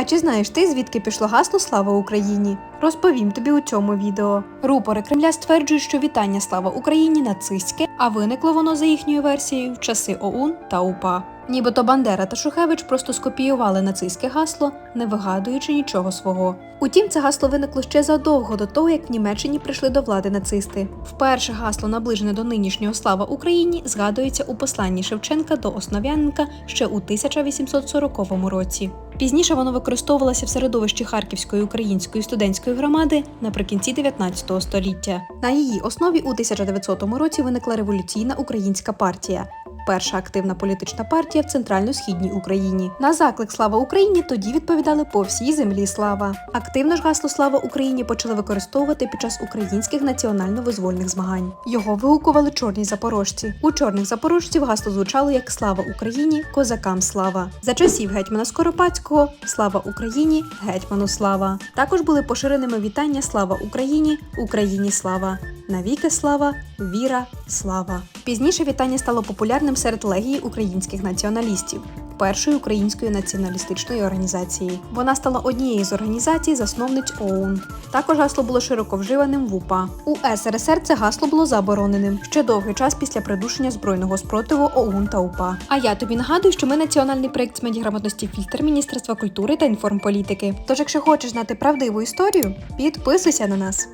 А чи знаєш ти, звідки пішло гасло Слава Україні? Розповім тобі у цьому відео. Рупори Кремля стверджують, що вітання Слава Україні нацистське, а виникло воно за їхньою версією в часи ОУН та УПА. Нібито Бандера та Шухевич просто скопіювали нацистське гасло, не вигадуючи нічого свого. Утім, це гасло виникло ще задовго до того, як в Німеччині прийшли до влади нацисти. Вперше гасло, наближене до нинішнього слава Україні, згадується у посланні Шевченка до Основ'яненка ще у 1840 році. Пізніше воно використовувалося в середовищі Харківської української студентської громади наприкінці 19 століття. На її основі у 1900 році виникла революційна українська партія. Перша активна політична партія в центрально-східній Україні. На заклик Слава Україні тоді відповідали по всій землі слава. Активно ж гасло Слава Україні почали використовувати під час українських національно-визвольних змагань. Його вигукували чорні запорожці. У чорних запорожців гасло звучало як Слава Україні, козакам слава. За часів гетьмана Скоропадського Слава Україні, гетьману слава. Також були поширеними вітання Слава Україні, Україні слава. Навіки слава, віра, слава. Пізніше вітання стало популярним серед легії українських націоналістів. Першої української націоналістичної організації. Вона стала однією з організацій, засновниць ОУН. Також гасло було широко вживаним в УПА. У СРСР це гасло було забороненим ще довгий час після придушення збройного спротиву ОУН та УПА. А я тобі нагадую, що ми національний проєкт з медіаграмотності фільтр Міністерства культури та інформполітики. Тож, якщо хочеш знати правдиву історію, підписуйся на нас.